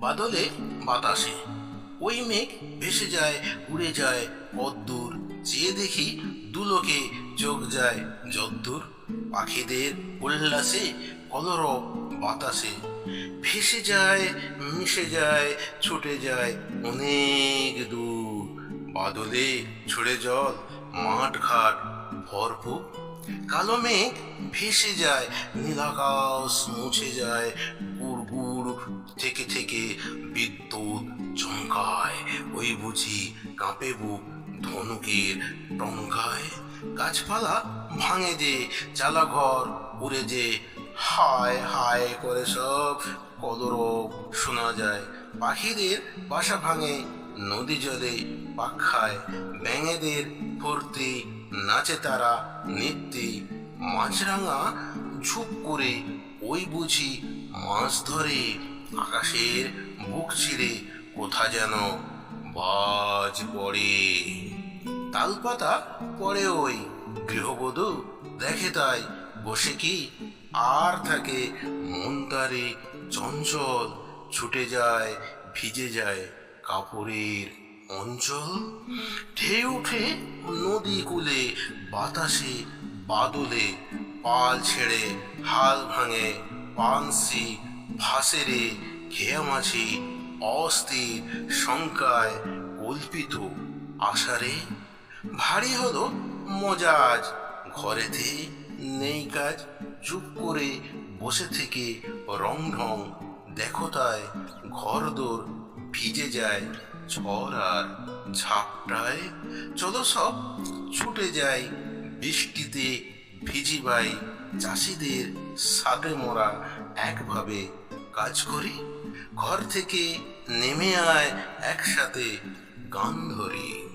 বাদলে বাতাসে। ওই মেঘ ভেসে যায়, উড়ে যায় কদ্দূর চেয়ে দেখি দুলোকে চোখ যায় যদ্দূর পাখিদের উল্লাসে, কলরব বাতাসে। ভেসে যায়, মিশে যায়, ছুটে যায় অনেক দূর। বাদলে ছুড়ে জল মাঠ ঘাট ভরপুর। কালো মেঘ ভেসে যায়, নীলাকাশ মুছে যায় গুড় থেকে থেকে বিদ্যুৎ চমকায়। ওই বুঝি কাঁপে বুক ধনুকের টঙ্কায়। গাছপালা ভাঙে যে চালা ঘর উড়ে যে। হায় হায় করে সব কদরব শোনা যায়। পাখিদের বাসা ভাঙে, নদী জলে পাখায় ব্যাঙেদের ফুর্তি নাচে তারা নৃত্যে। মাছরাঙা ঝুপ করে ওই বুঝি মাছ ধরে আকাশের বুক ছিঁড়ে কোথা যেন বাজ পড়ে। তালপাতা পড়ে ওই গৃহবধূ, দেখে তাই বসে কি আর থাকে মন তারে চঞ্চল, ছুটে যায়, ভিজে যায় কাপড়ের অঞ্চল। ঢেউ উঠে নদী কূলে, বাতাসে বাদলে, পাল ছেড়ে হাল ভাঙে পানসি ভাসে রে খেয়া মাছি অস্থির শঙ্কায় কল্পিত আশারে ভারী হলো মজাজ, ঘরেতে নেই কাজ, চুপ করে বসে থেকে রং ঢং দেখো তাই ঘরদোর ভিজে যায়, ঝড় আর ঝাপটায়। চলো সব ছুটে যায় বৃষ্টিতে ভিজিবাই চাষিদের সাগে মোরা একভাবে কাজ করি। ঘর থেকে নেমে আয় একসাথে গান ধরি।